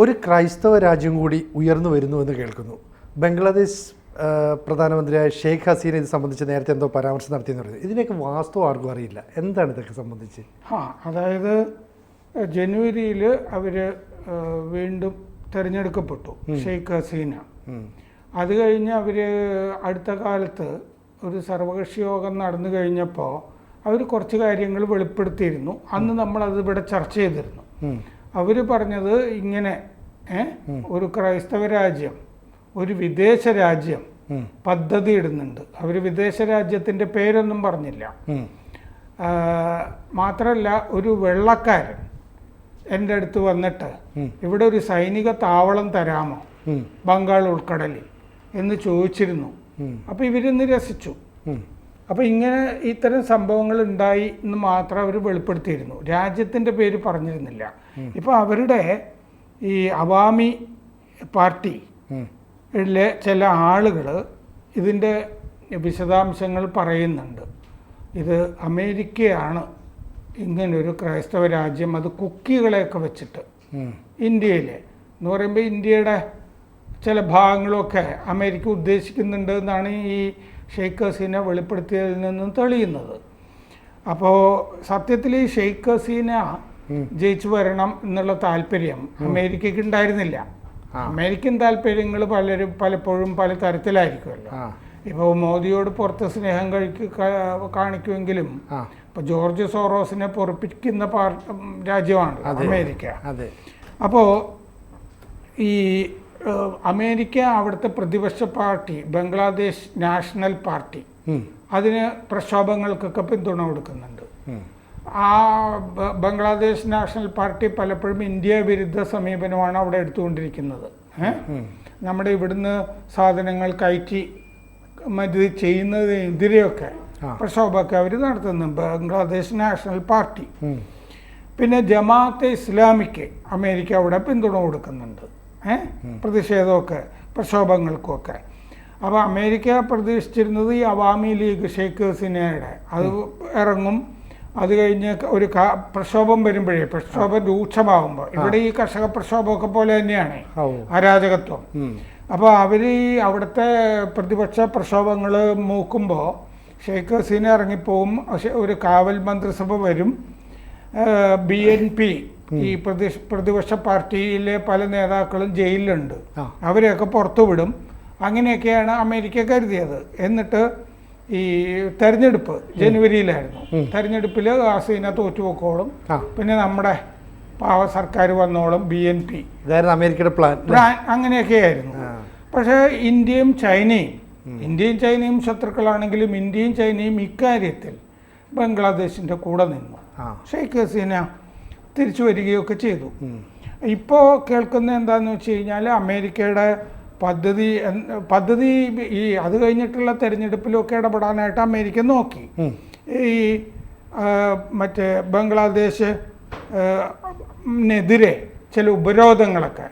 ഒരു ക്രൈസ്തവ രാജ്യം കൂടി ഉയർന്നു വരുന്നു എന്ന് കേൾക്കുന്നു. ബംഗ്ലാദേശ് പ്രധാനമന്ത്രിയായ ഷെയ്ഖ് ഹസീന ഇത് സംബന്ധിച്ച് നേരത്തെ എന്തോ പരാമർശം നടത്തിയെന്ന് പറയുന്നത് ഇതിനൊക്കെ വാസ്തവം ആർക്കും അറിയില്ല. എന്താണ് ഇതൊക്കെ സംബന്ധിച്ച്? ആ അതായത് ജനുവരിയിൽ അവർ വീണ്ടും തിരഞ്ഞെടുക്കപ്പെട്ടു ഷെയ്ഖ് ഹസീന. അത് കഴിഞ്ഞ് അവർ അടുത്ത കാലത്ത് ഒരു സർവകക്ഷി യോഗം നടന്നു കഴിഞ്ഞപ്പോൾ അവർ കുറച്ച് കാര്യങ്ങൾ വെളിപ്പെടുത്തിയിരുന്നു. അന്ന് നമ്മളത് ഇവിടെ ചർച്ച ചെയ്തിരുന്നു. അവർ പറഞ്ഞത് ഇങ്ങനെ ഒരു ക്രൈസ്തവ രാജ്യം ഒരു വിദേശ രാജ്യം പദ്ധതി ഇടുന്നുണ്ട്. അവർ വിദേശ രാജ്യത്തിന്റെ പേരൊന്നും പറഞ്ഞില്ല. മാത്രമല്ല ഒരു വെള്ളക്കാരൻ എന്റെ അടുത്ത് വന്നിട്ട് ഇവിടെ ഒരു സൈനിക താവളം തരാമോ. ബംഗാൾ ഉൾക്കടലിൽ എന്ന് ചോദിച്ചിരുന്നു. അപ്പോൾ ഇവരിന്ന് രസിച്ചു. അപ്പോൾ ഇങ്ങനെ ഇത്തരം സംഭവങ്ങൾ ഉണ്ടായി എന്ന് മാത്രം അവർ വെളിപ്പെടുത്തിയിരുന്നു. രാജ്യത്തിന്റെ പേര് പറഞ്ഞിരുന്നില്ല. ഇപ്പോൾ അവരുടെ ഈ അവാമി പാർട്ടി. ിലെ ചില ആളുകൾ ഇതിന്റെ വിശദാംശങ്ങൾ പറയുന്നുണ്ട്. ഇത് അമേരിക്കയാണ് ഇങ്ങനൊരു ക്രൈസ്തവ രാജ്യം അത് കുക്കികളെയൊക്കെ വെച്ചിട്ട്. ഇന്ത്യയിലെ. എന്ന് പറയുമ്പോൾ ഇന്ത്യയുടെ ചില ഭാഗങ്ങളൊക്കെ അമേരിക്ക ഉദ്ദേശിക്കുന്നുണ്ട് എന്നാണ് ഈ ഷെയ്ഖ് ഹസീന വെളിപ്പെടുത്തിയതിൽ നിന്നും തെളിയുന്നത്. അപ്പോൾ സത്യത്തിൽ ഈ ഷെയ്ഖ് ഹസീന ജയിച്ചു വരണം എന്നുള്ള താല്പര്യം അമേരിക്കക്ക് ഉണ്ടായിരുന്നില്ല. അമേരിക്കൻ താല്പര്യങ്ങൾ പലരും പലപ്പോഴും പല തരത്തിലായിരിക്കുമല്ലോ. ഇപ്പോൾ മോദിയോട് പുറത്ത് സ്നേഹം കഴിക്ക കാണിക്കുമെങ്കിലും ഇപ്പോൾ ജോർജ് സോറോസിനെ പൊറപ്പിക്കുന്ന പാർ രാജ്യമാണ് അമേരിക്ക. അപ്പോൾ ഈ അമേരിക്ക അവിടുത്തെ പ്രതിപക്ഷ പാർട്ടി ബംഗ്ലാദേശ് നാഷണൽ പാർട്ടി. അതിന് പ്രക്ഷോഭങ്ങൾക്കൊക്കെ പിന്തുണ കൊടുക്കുന്നുണ്ട്. ആ ബംഗ്ലാദേശ് നാഷണൽ പാർട്ടി പലപ്പോഴും ഇന്ത്യ വിരുദ്ധ സമീപനമാണ് അവിടെ എടുത്തുകൊണ്ടിരിക്കുന്നത്? നമ്മുടെ ഇവിടുന്ന് സാധനങ്ങൾ കയറ്റി മറ്റ് ചെയ്യുന്നതിനെതിരെയൊക്കെ. പ്രക്ഷോഭമൊക്കെ അവർ നടത്തുന്നു ബംഗ്ലാദേശ് നാഷണൽ പാർട്ടി. പിന്നെ ജമാഅത്തെ ഇസ്ലാമിക്ക് അമേരിക്ക അവിടെ പിന്തുണ കൊടുക്കുന്നുണ്ട്. പ്രതിഷേധമൊക്കെ പ്രക്ഷോഭങ്ങൾക്കുമൊക്കെ അപ്പോൾ അമേരിക്ക പ്രതീക്ഷിച്ചിരുന്നത് ഈ അവാമി ലീഗ് ഷെയ്ഖ് ഹസീനയുടെ അത് ഇറങ്ങും. അത് കഴിഞ്ഞ് ഒരു ക- പ്രക്ഷോഭം വരുമ്പോഴേ പ്രക്ഷോഭം രൂക്ഷമാകുമ്പോൾ ഇവിടെ ഈ കർഷക പ്രക്ഷോഭമൊക്കെ പോലെ തന്നെയാണ് അരാജകത്വം. അപ്പോൾ അവർ ഈ അവിടുത്തെ പ്രതിപക്ഷ പ്രക്ഷോഭങ്ങൾ മൂക്കുമ്പോൾ ഷെയ്ഖ് ഹസീന ഇറങ്ങിപ്പോവും ഒരു കാവൽ മന്ത്രിസഭ വരും. ബി എൻ പി ഈ പ്രതി പ്രതിപക്ഷ പാർട്ടിയിലെ പല നേതാക്കളും ജയിലിലുണ്ട്. അവരെയൊക്കെ പുറത്തു വിടും. അങ്ങനെയൊക്കെയാണ് അമേരിക്ക കരുതിയത്. എന്നിട്ട് ഈ തെരഞ്ഞെടുപ്പ് ജനുവരിയിലായിരുന്നു. തെരഞ്ഞെടുപ്പിൽ ഹസീന തോറ്റുപോക്കോളും. പിന്നെ നമ്മുടെ പാവ സർക്കാർ വന്നോളും ബി എൻ പി. അമേരിക്കയുടെ പ്ലാൻ അങ്ങനെയൊക്കെയായിരുന്നു. പക്ഷേ ഇന്ത്യയും ചൈനയും ഇന്ത്യയും ചൈനയും ശത്രുക്കളാണെങ്കിലും ഇന്ത്യയും ചൈനയും ഇക്കാര്യത്തിൽ ബംഗ്ലാദേശിന്റെ കൂടെ നിന്നു. ഷെയ്ഖ് ഹസീന തിരിച്ചു വരികയൊക്കെ ചെയ്തു. ഇപ്പോൾ കേൾക്കുന്ന എന്താണെന്ന് വെച്ച് കഴിഞ്ഞാൽ അമേരിക്കയുടെ പദ്ധതി പദ്ധതി ഈ അത് കഴിഞ്ഞിട്ടുള്ള തെരഞ്ഞെടുപ്പിലൊക്കെ ഇടപെടാനായിട്ട് അമേരിക്ക നോക്കി. ഈ മറ്റേ ബംഗ്ലാദേശ് നെതിരെ ചില ഉപരോധങ്ങളൊക്കെ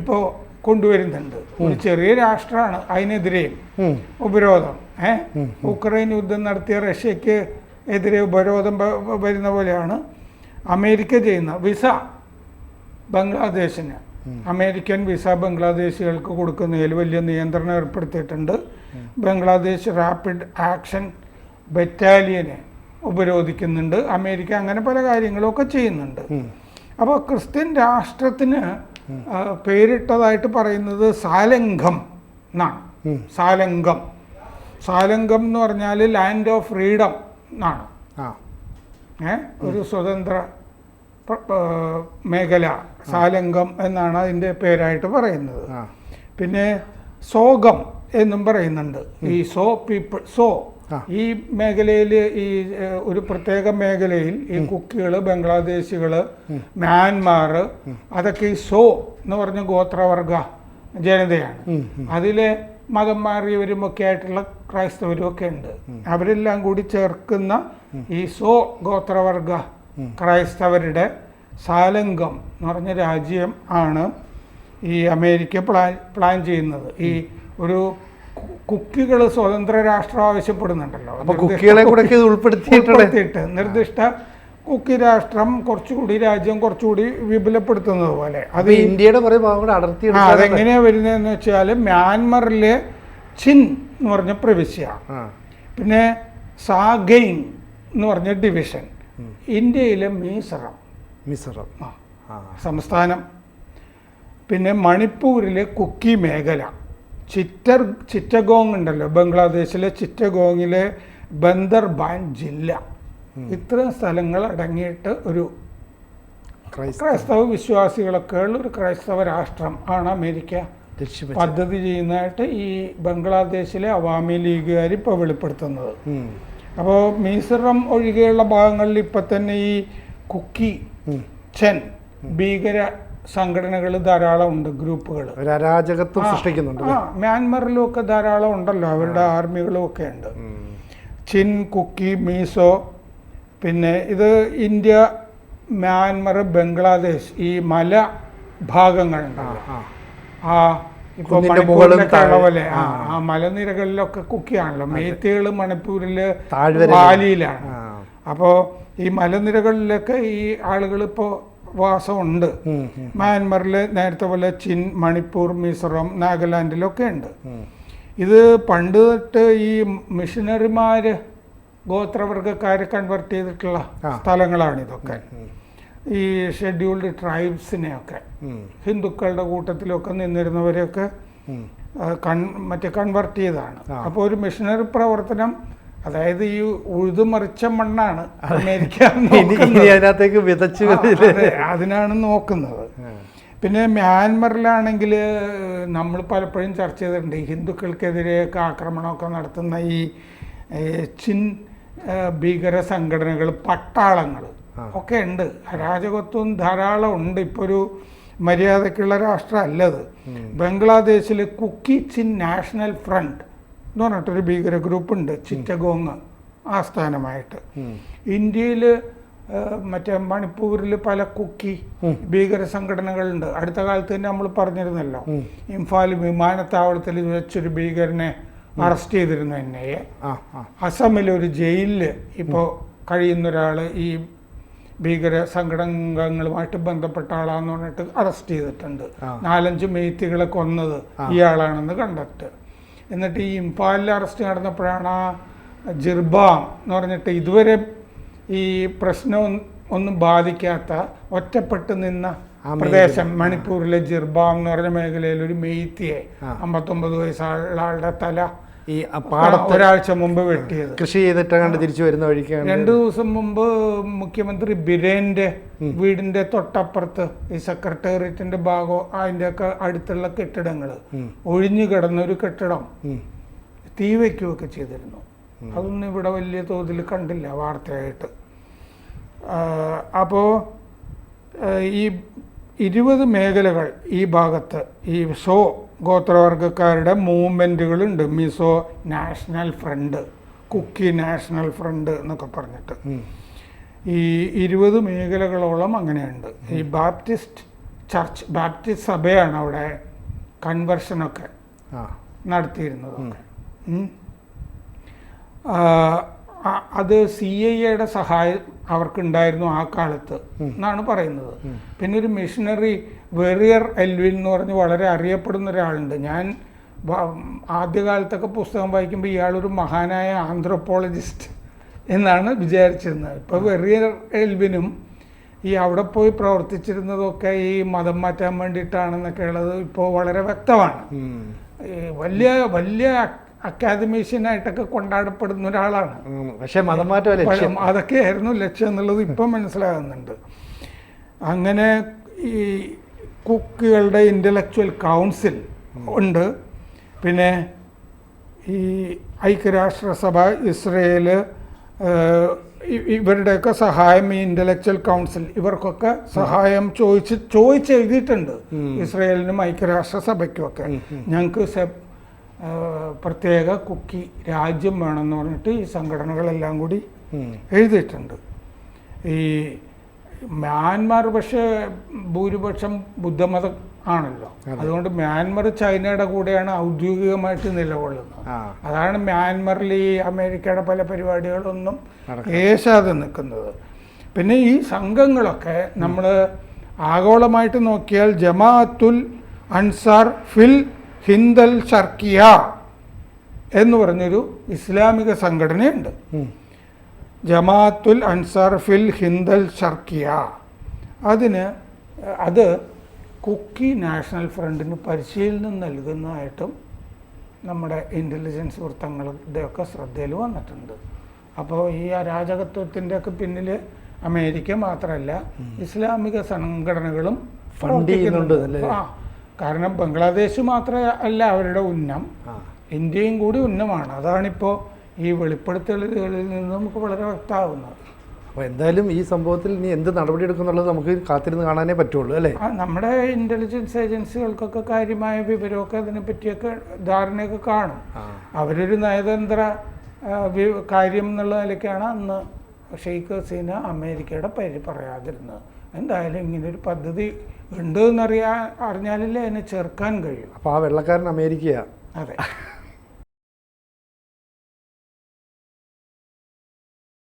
ഇപ്പോൾ കൊണ്ടുവരുന്നുണ്ട്. ഒരു ചെറിയ രാഷ്ട്രമാണ് അതിനെതിരെയും. ഉപരോധം. ഏഹ് ഉക്രൈൻ യുദ്ധം നടത്തിയ റഷ്യക്ക് എതിരെ ഉപരോധം വരുന്ന പോലെയാണ്. അമേരിക്ക ചെയ്യുന്ന വിസ ബംഗ്ലാദേശിന്. അമേരിക്കൻ വിസ ബംഗ്ലാദേശികൾക്ക് കൊടുക്കുന്നതിൽ വലിയ നിയന്ത്രണം ഏർപ്പെടുത്തിയിട്ടുണ്ട്. ബംഗ്ലാദേശ് റാപ്പിഡ് ആക്ഷൻ ബറ്റാലിയനെ ഉപരോധിക്കുന്നുണ്ട്. അമേരിക്ക അങ്ങനെ പല കാര്യങ്ങളൊക്കെ ചെയ്യുന്നുണ്ട്. അപ്പോൾ ക്രിസ്ത്യൻ രാഷ്ട്രത്തിന് പേരിട്ടതായിട്ട് പറയുന്നത് സാലംഘം എന്നാണ്. സാലംഘം സാലംഘം എന്ന് പറഞ്ഞാൽ ലാൻഡ് ഓഫ് ഫ്രീഡം എന്നാണ്. ഒരു സ്വതന്ത്ര മേഖല സാലംഗം എന്നാണ് അതിന്റെ പേരായിട്ട് പറയുന്നത്. പിന്നെ സോഗം എന്നും പറയുന്നുണ്ട്. ഈ സോ പീപ്പിൾ സോ ഈ മേഖലയിൽ ഈ ഒരു പ്രത്യേക മേഖലയിൽ ഈ കുക്കികൾ ബംഗ്ലാദേശികൾ മ്യാൻമാർ അതൊക്കെ ഈ സോ എന്ന് പറഞ്ഞ ഗോത്രവർഗ ജനതയാണ്. അതിലെ മതം മാറിയവരും ഒക്കെ ആയിട്ടുള്ള ക്രൈസ്തവരും ഒക്കെ ഉണ്ട് അവരെല്ലാം കൂടി ചേർക്കുന്ന ഈ സോ ഗോത്രവർഗ ക്രൈസ്തവരുടെ സാലംഗം എന്ന് പറഞ്ഞ രാജ്യം ആണ് ഈ അമേരിക്ക പ്ലാൻ പ്ലാൻ ചെയ്യുന്നത്. ഈ ഒരു കുക്കികൾ സ്വതന്ത്ര രാഷ്ട്രം ആവശ്യപ്പെടുന്നുണ്ടല്ലോ. ഉൾപ്പെടുത്തിയിട്ട് നിർദ്ദിഷ്ട കുക്കി രാഷ്ട്രം കുറച്ചുകൂടി രാജ്യം കുറച്ചുകൂടി വിപുലപ്പെടുത്തുന്നത് പോലെ. അത് ഇന്ത്യയുടെ കുറേ ഭാഗം അടർത്തി അതെങ്ങനെയാ വരുന്നതെന്ന് വെച്ചാൽ മ്യാൻമറിലെ ചിൻ എന്ന് പറഞ്ഞ പ്രവിശ്യ പിന്നെ സാഗെയിൻ എന്ന് പറഞ്ഞ ഡിവിഷൻ ഇന്ത്യയിലെ മിസറം. മിസോറം. സംസ്ഥാനം. പിന്നെ മണിപ്പൂരിലെ കുക്കി മേഖല. ചിറ്റർ ചിറ്റഗോങ് ഉണ്ടല്ലോ ബംഗ്ലാദേശിലെ ചിറ്റഗോങ്ങിലെ ബന്ദർബാൻ ജില്ല. ഇത്രയും സ്ഥലങ്ങൾ അടങ്ങിയിട്ട് ഒരു ക്രൈസ്തവ വിശ്വാസികളൊക്കെ ഉള്ള ഒരു ക്രൈസ്തവ രാഷ്ട്രം ആണ് അമേരിക്ക. പദ്ധതി ചെയ്യുന്നതായിട്ട് ഈ ബംഗ്ലാദേശിലെ അവാമി ലീഗുകാർ ഇപ്പോൾ വെളിപ്പെടുത്തുന്നത്. അപ്പോൾ മീസറം ഒഴികെയുള്ള ഭാഗങ്ങളിൽ ഇപ്പം തന്നെ ഈ കുക്കി. ചെൻ ഭീകര സംഘടനകൾ ധാരാളം ഉണ്ട് ഗ്രൂപ്പുകൾ. അരാജകത്വം സൃഷ്ടിക്കുന്നുണ്ട് ആ മ്യാൻമറിലും ഒക്കെ ധാരാളം ഉണ്ടല്ലോ അവരുടെ ആർമികളും ഒക്കെ ഉണ്ട്. ചിൻ കുക്കി മീസോ പിന്നെ ഇത് ഇന്ത്യ മ്യാൻമർ ബംഗ്ലാദേശ് ഈ മല ഭാഗങ്ങൾ ആ. മണിപ്പൂരിലൊക്കെ ഉള്ള പോലെ ആ ആ. മലനിരകളിലൊക്കെ കുക്കിയാണല്ലോ. മേത്തികൾ. വാലിയിലാണ്. ആ. അപ്പോൾ ഈ മലനിരകളിലൊക്കെ ഈ ആളുകൾ ഇപ്പോ വാസമുണ്ട് മ്യാൻമറിൽ മ്യാൻമറിൽ നേരത്തെ പോലെ ചിൻ മണിപ്പൂർ മിസോറാം നാഗാലാൻഡിലൊക്കെ ഉണ്ട്. ഇത് പണ്ട് തൊട്ട് ഈ മിഷനറിമാർ ഗോത്രവർഗക്കാരെ കൺവെർട്ട് ചെയ്തിട്ടുള്ള. സ്ഥലങ്ങളാണ് ഇതൊക്കെ. ഈ ഷെഡ്യൂൾഡ് ട്രൈബ്സിനെയൊക്കെ ഒക്കെ ഹിന്ദുക്കളുടെ കൂട്ടത്തിലൊക്കെ നിന്നിരുന്നവരെയൊക്കെ കൺ മറ്റേ കൺവെർട്ട് ചെയ്തതാണ്. അപ്പോൾ ഒരു മിഷനറി പ്രവർത്തനം അതായത് ഈ ഉഴുതുമറിച്ച മണ്ണാണ് അമേരിക്ക അതിനകത്തേക്ക് വിതച്ചു അതിനാണ് നോക്കുന്നത്. പിന്നെ മ്യാൻമറിലാണെങ്കിൽ നമ്മൾ പലപ്പോഴും ചർച്ച ചെയ്തിട്ടുണ്ട് ഹിന്ദുക്കൾക്കെതിരെയൊക്കെ ആക്രമണമൊക്കെ നടത്തുന്ന ഈ ചിൻ ഭീകര സംഘടനകൾ പട്ടാളങ്ങൾ ഒക്കെ ഉണ്ട്. അരാജകത്വം ധാരാളം ഉണ്ട്. ഇപ്പോൾ ഒരു മര്യാദക്കുള്ള രാഷ്ട്രമല്ലത് ബംഗ്ലാദേശിൽ കുക്കി ചിൻ നാഷണൽ ഫ്രണ്ട് എന്ന് പറഞ്ഞിട്ടൊരു ഭീകര ഗ്രൂപ്പ് ഉണ്ട് ചിറ്റഗോങ് ആസ്ഥാനമായിട്ട്. ഇന്ത്യയിൽ മറ്റേ മണിപ്പൂരിൽ പല കുക്കി ഭീകര സംഘടനകളുണ്ട്. അടുത്ത കാലത്ത് തന്നെ നമ്മൾ പറഞ്ഞിരുന്നല്ലോ. ഇംഫാൽ വിമാനത്താവളത്തിൽ വെച്ചൊരു ഭീകരനെ അറസ്റ്റ് ചെയ്തിരുന്നു എൻ ഐ എ അസമിലെ ഒരു ജയിലിൽ ഇപ്പോൾ കഴിയുന്ന ഒരാൾ ഈ ഭീകര സംഘടനകളുമായിട്ട് ബന്ധപ്പെട്ട ആളാന്ന് പറഞ്ഞിട്ട് അറസ്റ്റ് ചെയ്തിട്ടുണ്ട്. നാലഞ്ച് മെയ്ത്തികളെ കൊന്നത് ഇയാളാണെന്ന് കണ്ടിട്ട്. എന്നിട്ട് ഈ ഇംഫാലിൽ അറസ്റ്റ് നടന്നപ്പോഴാണ് ആ ജിർബാം എന്ന് പറഞ്ഞിട്ട് ഇതുവരെ ഈ പ്രശ്നം ഒന്നും- ബാധിക്കാത്ത ഒറ്റപ്പെട്ട് നിന്ന പ്രദേശം മണിപ്പൂരിലെ ജിർബാം എന്ന് പറഞ്ഞ മേഖലയിൽ ഒരു മെയ്ത്തിയെ. അമ്പത്തൊമ്പത് വയസ്സുള്ള ആളുടെ തല ഈ ഒരാഴ്ച മുമ്പ് വെട്ടിയത്. കൃഷി ചെയ്തിട്ട് കണ്ട് തിരിച്ചു വരുന്ന വഴിക്ക് രണ്ടു ദിവസം മുമ്പ് മുഖ്യമന്ത്രി ബിരേന്റെ വീടിന്റെ തൊട്ടപ്പുറത്ത് ഈ സെക്രട്ടേറിയറ്റിന്റെ ഭാഗം അതിന്റെ ഒക്കെ അടുത്തുള്ള കെട്ടിടങ്ങൾ ഒഴിഞ്ഞു കിടന്ന ഒരു കെട്ടിടം. തീ വയ്ക്കുകയൊക്കെ ചെയ്തിരുന്നു. അതൊന്നും ഇവിടെ വലിയ തോതിൽ കണ്ടില്ല വാർത്തയായിട്ട്. അപ്പോൾ ഈ ഇരുപത് മേഖലകൾ ഈ ഭാഗത്ത് ഈ സോ ഗോത്രവർഗക്കാരുടെ മൂവ്മെന്റുകളുണ്ട് Mizo national front Kuki national front എന്നൊക്കെ പറഞ്ഞിട്ട്. ഈ ഇരുപത് മേഖലകളോളം അങ്ങനെയുണ്ട്. ഈ ബാപ്റ്റിസ്റ്റ് ചർച്ച് ബാപ്റ്റിസ്റ്റ് സഭയാണ് അവിടെ കൺവെർഷനൊക്കെ ആ അത് സി ഐ എയുടെ സഹായം അവർക്കുണ്ടായിരുന്നു ആ കാലത്ത് എന്നാണ് പറയുന്നത്. പിന്നെ ഒരു മിഷനറി വെറിയർ എൽവിൻ എന്ന് പറഞ്ഞ് വളരെ അറിയപ്പെടുന്ന ഒരാളുണ്ട്. ഞാൻ ആദ്യകാലത്തൊക്കെ പുസ്തകം വായിക്കുമ്പോൾ ഇയാളൊരു മഹാനായ ആന്ത്രോപോളജിസ്റ്റ് എന്നാണ് വിചാരിച്ചിരുന്നത്. ഇപ്പോൾ വെറിയർ എൽവിനും ഈ അവിടെ പോയി പ്രവർത്തിച്ചിരുന്നതൊക്കെ ഈ മതം മാറ്റാൻ വേണ്ടിയിട്ടാണെന്നൊക്കെ ഉള്ളത് ഇപ്പോൾ വളരെ വ്യക്തമാണ്. വലിയ വലിയ അക്കാദമീഷ്യനായിട്ടൊക്കെ കൊണ്ടാടപ്പെടുന്ന ഒരാളാണ്. പക്ഷേ മതമാറ്റം അതൊക്കെയായിരുന്നു ലക്ഷ്യം എന്നുള്ളത് ഇപ്പം മനസ്സിലാകുന്നുണ്ട്. അങ്ങനെ ഈ കുക്കുകളുടെ ഇന്റലക്ച്വൽ കൗൺസിൽ ഉണ്ട്. പിന്നെ ഈ ഐക്യരാഷ്ട്രസഭ ഇസ്രയേൽ ഇവരുടെയൊക്കെ സഹായം ഈ ഇന്റലക്ച്വൽ കൗൺസിൽ ഇവർക്കൊക്കെ സഹായം ചോദിച്ച് ചോദിച്ചെഴുതിയിട്ടുണ്ട്. ഇസ്രയേലിനും ഐക്യരാഷ്ട്രസഭയ്ക്കും ഒക്കെ. ഞങ്ങൾക്ക് പ്രത്യേക കുക്കി രാജ്യം വേണമെന്ന് പറഞ്ഞിട്ട് ഈ സംഘടനകളെല്ലാം കൂടി എഴുതിയിട്ടുണ്ട്. ഈ മ്യാൻമാർ പക്ഷേ ഭൂരിപക്ഷം ബുദ്ധമതം ആണല്ലോ. അതുകൊണ്ട് മ്യാൻമർ ചൈനയുടെ കൂടെയാണ് ഔദ്യോഗികമായിട്ട് നിലകൊള്ളുന്നത്. അതാണ് മ്യാൻമറിൽ ഈ അമേരിക്കയുടെ പല പരിപാടികളൊന്നും. ഏശാതെ നിൽക്കുന്നത്. പിന്നെ ഈ സംഘങ്ങളൊക്കെ നമ്മൾ ആഗോളമായിട്ട് നോക്കിയാൽ ജമാഅത്തുൽ അൻസാർ ഫിൽ ഹിന്ദൽ ഷർക്കിയ എന്ന് പറഞ്ഞൊരു ഇസ്ലാമിക സംഘടനയുണ്ട്. ജമാഅത്തുൽ അൻസാർ ഫിൽ ഹിന്ദൽ ഷർക്കിയ അതിന് അത് കുക്കി നാഷണൽ ഫ്രണ്ടിന് പരിശീലനം നൽകുന്നതായിട്ടും നമ്മുടെ ഇന്റലിജൻസ് വൃത്തങ്ങളുടെ ഒക്കെ ശ്രദ്ധയിൽ വന്നിട്ടുണ്ട്. അപ്പോൾ ഈ അരാജകത്വത്തിന്റെ ഒക്കെ പിന്നിൽ അമേരിക്ക മാത്രമല്ല ഇസ്ലാമിക സംഘടനകളും ഫണ്ട് ചെയ്യുന്നുണ്ട്. ആ കാരണം ബംഗ്ലാദേശ് മാത്രമേ അല്ല അവരുടെ ഉന്നം. ഇന്ത്യയും കൂടി ഉന്നമാണ്. അതാണിപ്പോൾ ഈ വെളിപ്പെടുത്തലുകളിൽ നിന്ന് നമുക്ക് വളരെ വ്യക്തമാകുന്നത് അപ്പോൾ എന്തായാലും ഈ സംഭവത്തിൽ ഇനി എന്ത് നടപടി എടുക്കുന്നുള്ളത് നമുക്ക് കാത്തിരുന്ന് കാണാനേ പറ്റുള്ളൂ അല്ലേ? നമ്മുടെ ഇന്റലിജൻസ് ഏജൻസികൾക്കൊക്കെ കാര്യമായ വിവരമൊക്കെ അതിനെപ്പറ്റിയൊക്കെ ധാരണയൊക്കെ കാണും. അവരൊരു നയതന്ത്ര കാര്യം എന്നുള്ള നിലയ്ക്കാണ് അന്ന് ഷെയ്ഖ് ഹസീന അമേരിക്കയുടെ പേര് പറയാതിരുന്നത്. എന്തായാലും ഇങ്ങനൊരു പദ്ധതി ഉണ്ട് എന്നറിയാ അറിഞ്ഞാലല്ലേ അതിനെ ചേർക്കാൻ കഴിയും. അപ്പോൾ ആ വെള്ളക്കാരൻ അമേരിക്കയാ. അതെ.